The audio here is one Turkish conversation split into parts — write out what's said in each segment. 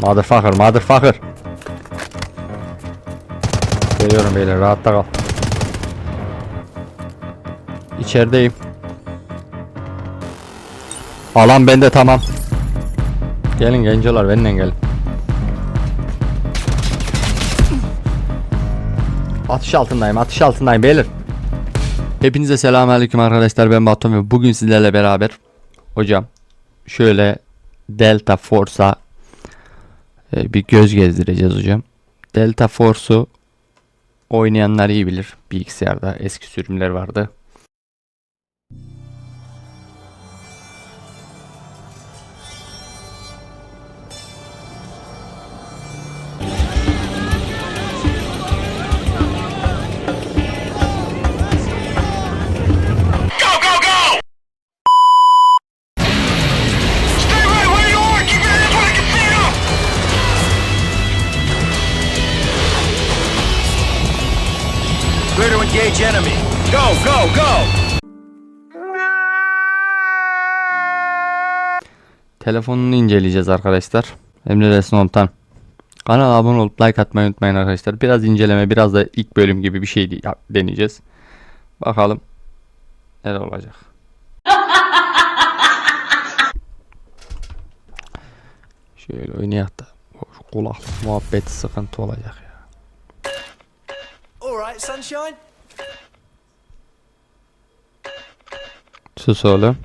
Motherfucker, motherfucker. Geliyorum beyler, rahatta kal. İçerideyim. Alan bende tamam. Gelin gencolar benimle gelin. Atış altındayım, atış altındayım beyler. Hepinize selamünaleyküm arkadaşlar. Ben Batu ve bugün sizlerle beraber hocam şöyle Delta Force'a e, bir göz gezdireceğiz hocam. Delta Force'u oynayanlar iyi bilir. Bilgisayarda eski sürümler vardı. Engage enemy. Go, go, go! Telefonunu inceleyeceğiz arkadaşlar. Emre Resim Komutan. Kanala abone olup like atmayı unutmayın arkadaşlar. Biraz inceleme, biraz da ilk bölüm gibi bir şey deneyeceğiz. Bakalım neler olacak. Şöyle oynayak da şu kulaklık muhabbeti sıkıntı olacak ya. Alright, sunshine. Sus oğlum.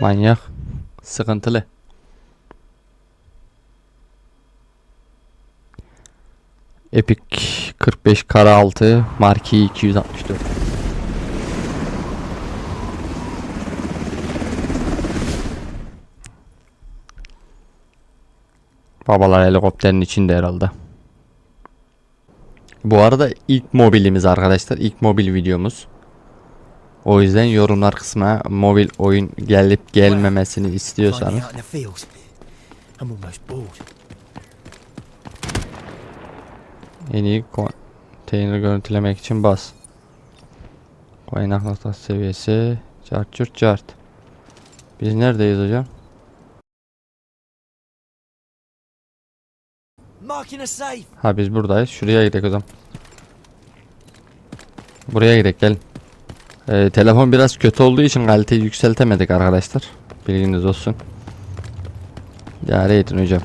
Manyak. Sıkıntılı. Epic 45 kara altı Marki 264. Babalar helikopterin içinde herhalde. Bu arada ilk mobilimiz arkadaşlar. ilk mobil videomuz. O yüzden yorumlar kısmına mobil oyun gelip gelmemesini istiyorsanız en iyi konteyner görüntülemek için bas. Kaynak noktası seviyesi cart curt cart. Biz neredeyiz hocam? Ha biz buradayız. Şuraya gidelim o zaman. Buraya gidelim gelin. Ee, telefon biraz kötü olduğu için kaliteyi yükseltemedik arkadaşlar. Bilginiz olsun. İdare edin hocam.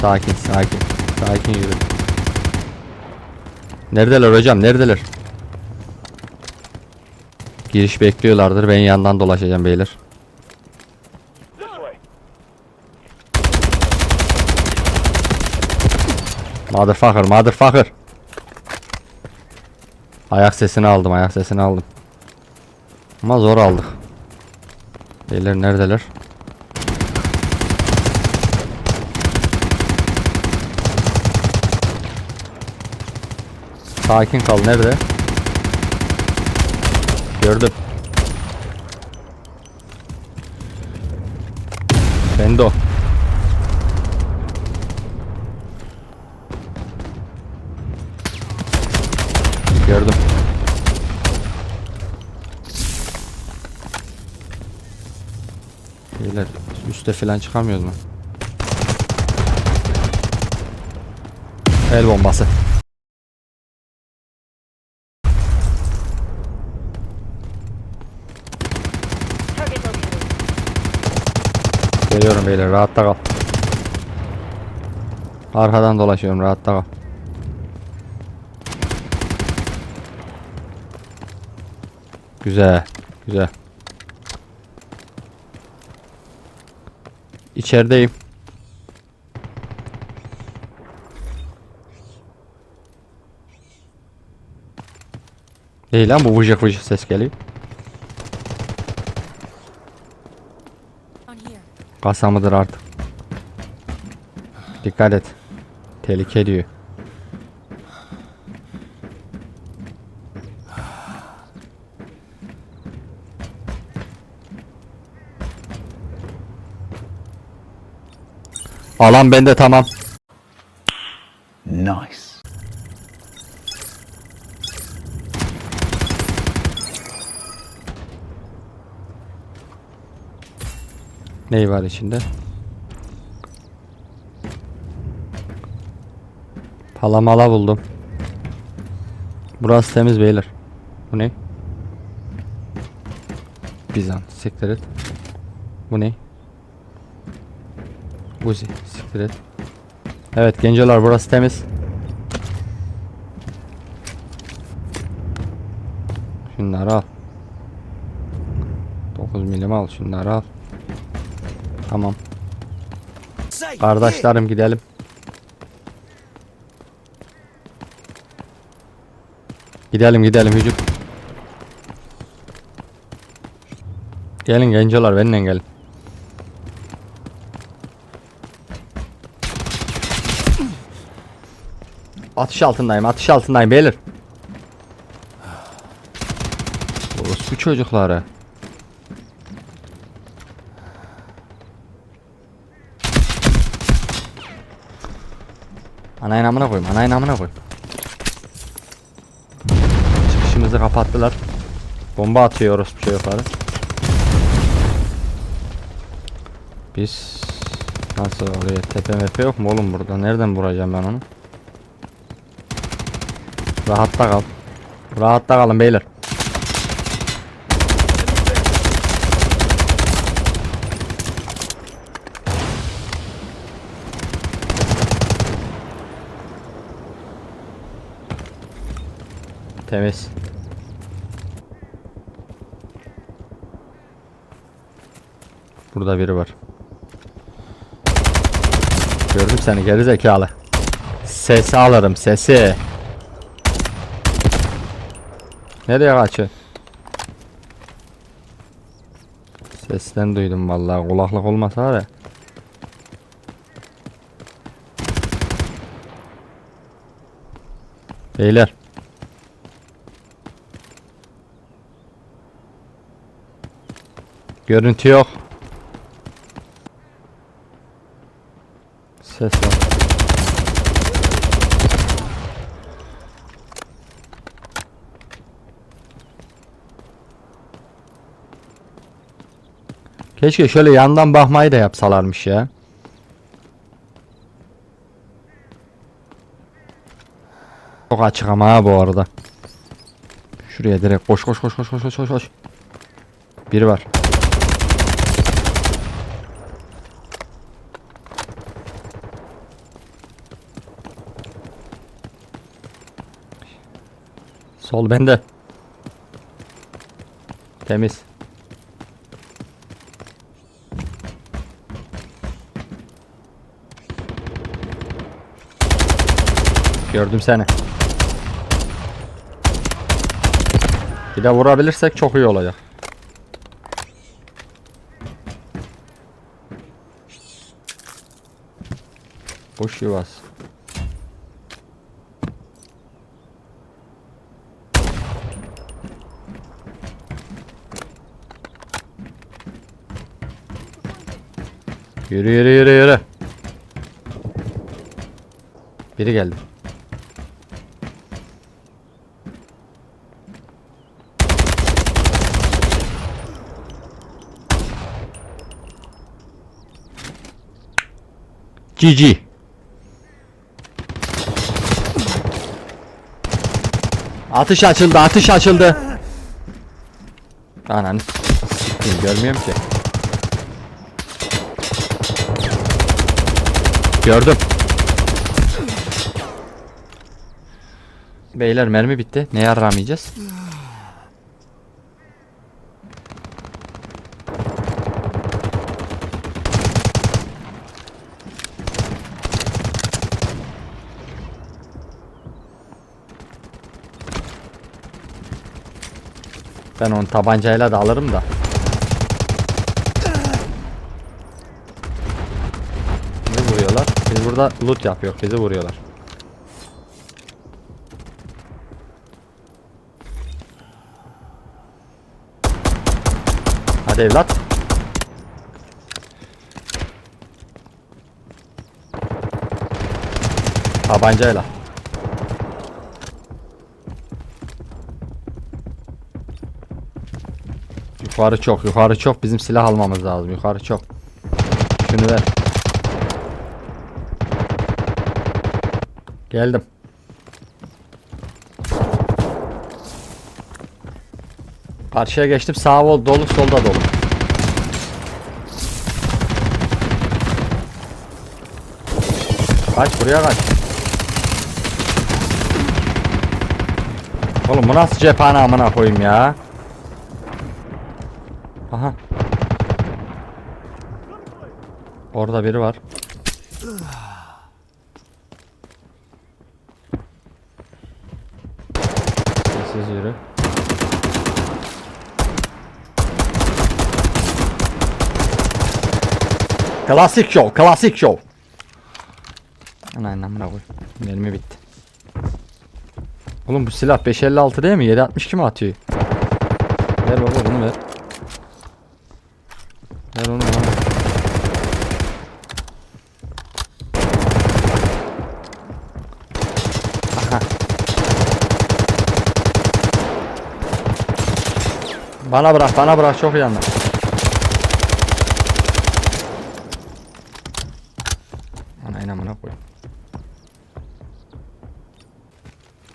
Sakin sakin. Sakin yürü. Neredeler hocam neredeler? Giriş bekliyorlardır. Ben yandan dolaşacağım beyler. Motherfucker, motherfucker. Ayak sesini aldım, ayak sesini aldım. Ama zor aldık. Beyler neredeler? Sakin kal, nerede? Gördüm. Bende Gördüm. Beyler üste falan çıkamıyoruz mu? El bombası. Geliyorum beyler rahatta kal. Arkadan dolaşıyorum rahatta kal. Güzel, güzel. İçerideyim. Değil lan bu vıcık vıcık ses geliyor. Kasa mıdır artık? Dikkat et. Tehlike diyor. Alan bende tamam. Nice. Ney var içinde? Palamala buldum. Burası temiz beyler. Bu ne? Bizan. Siktir et. Bu ne? Buzi siktir et. Evet gencolar burası temiz. Şunları al. 9 milim al şunları al. Tamam. Kardeşlerim gidelim. Gidelim gidelim hücum. Gelin gencolar benimle gelin. Atış altındayım atış altındayım beyler. Orospu çocukları. Anayın amına koyayım anayın amına koyayım. Çıkışımızı kapattılar. Bomba atıyoruz bir şey yukarı. Biz nasıl oraya tepe yok mu oğlum burada? Nereden vuracağım ben onu? Rahatta kal. Rahatta kalın beyler. Temiz. Burada biri var. Gördüm seni geri zekalı. Sesi alırım sesi. Nereye kaçıyor? Sesten duydum vallahi kulaklık olmasa var ya. Beyler. Görüntü yok. Ses var. Keşke şöyle yandan bakmayı da yapsalarmış ya. Çok açık ama ha bu arada. Şuraya direkt koş koş koş koş koş koş koş. Biri var. Sol bende. Temiz. Gördüm seni. Bir de vurabilirsek çok iyi olacak. Boş yuvas. Yürü yürü yürü yürü. Biri geldi. GG. Atış açıldı, atış açıldı. Ananı s**eyim, görmüyorum ki. Gördüm. Beyler mermi bitti. Ne yaramayacağız? Ben onu tabancayla da alırım da. Bizi vuruyorlar. Biz burada loot yapıyor. Bizi vuruyorlar. Hadi evlat. Tabancayla. Yukarı çok, yukarı çok. Bizim silah almamız lazım. Yukarı çok. Şunu ver. Geldim. Karşıya geçtim. Sağ ol dolu, solda dolu. Kaç buraya kaç. Oğlum bu nasıl cephane amına koyayım ya. Aha. Orada biri var. Sessiz yürü. Klasik show, klasik show. Anan amına koy. Mermi bitti. Oğlum bu silah 556 değil mi? 762 mi atıyor? Ver baba bunu. Ver onu bana. Aha. Bana bırak, bana bırak çok anla. Ana inamına koy.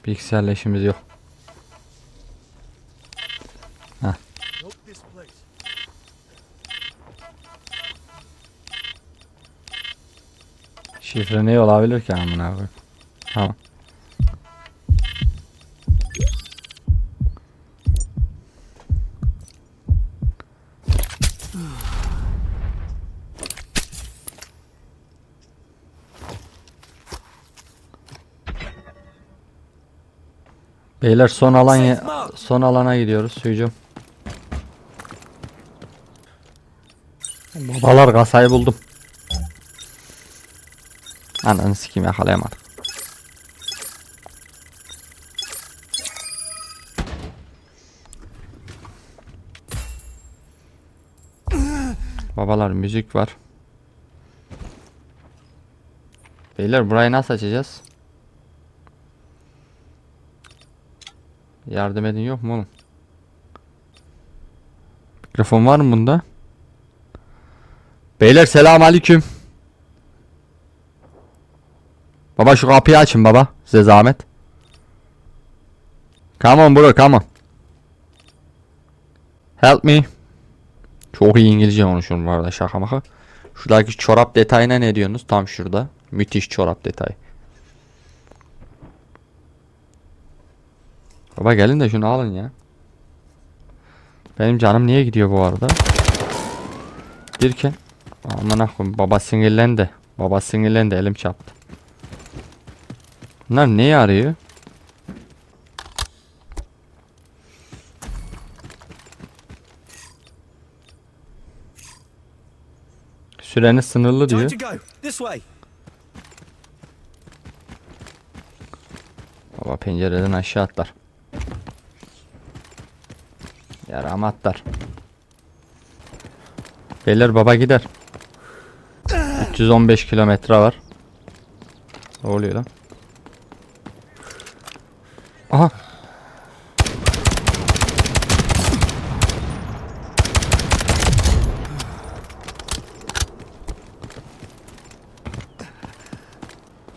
Bilgisayarla işimiz yok. Heh. Şifre ne olabilir ki amına koy. Tamam. Beyler son alan son alana gidiyoruz suyucum. Babalar kasayı buldum. Ananı sikeyim yakalayamadım. Babalar müzik var. Beyler burayı nasıl açacağız? Yardım edin yok mu oğlum? Mikrofon var mı bunda? Beyler selam aleyküm. Baba şu kapıyı açın baba. Size zahmet. Come on bro come on. Help me. Çok iyi İngilizce konuşuyorum bu arada şaka maka. Şuradaki çorap detayına ne diyorsunuz? Tam şurada. Müthiş çorap detayı. Baba gelin de şunu alın ya. Benim canım niye gidiyor bu arada? Dirken. Aman koyayım baba sinirlendi. Baba sinirlendi elim çarptı. Bunlar neyi arıyor? Süreniz sınırlı diyor. Baba pencereden aşağı atlar. Yaram atlar. Beyler baba gider. 315 kilometre var. Ne oluyor lan? Aha.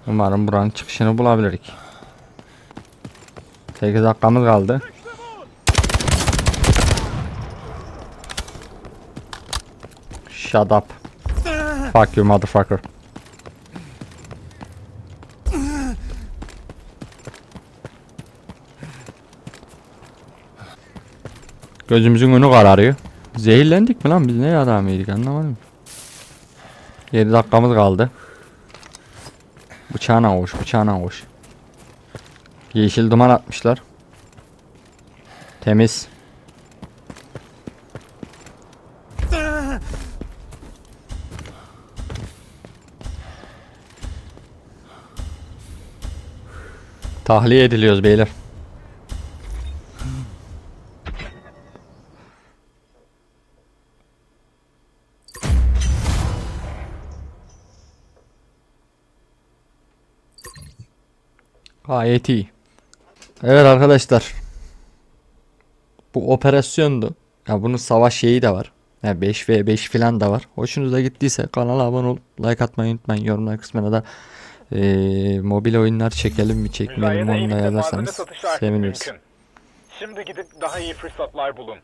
Umarım buranın çıkışını bulabiliriz. 8 dakikamız kaldı. Shut up. Fuck you motherfucker. Gözümüzün önü kararıyor. Zehirlendik mi lan biz ne adamıydık anlamadım. 7 dakikamız kaldı. Bıçağına koş, bıçağına koş. Yeşil duman atmışlar. Temiz. Tahliye ediliyoruz beyler. Gayet iyi. Evet arkadaşlar. Bu operasyondu. Ya bunun savaş şeyi de var. Ya 5v5 falan da var. Hoşunuza gittiyse kanala abone olup like atmayı unutmayın. Yorumlar kısmına da eee, mobil oyunlar çekelim mi çekmeyelim mi Müzayede onu da elimde malzeme yazarsanız seviniriz. mümkün. Şimdi gidip daha iyi fırsatlar bulun.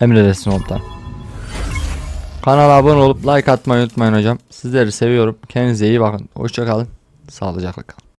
Emredersin komutanım. Kanala abone olup like atmayı unutmayın hocam. Sizleri seviyorum. Kendinize iyi bakın. Hoşçakalın. Sağlıcakla kalın.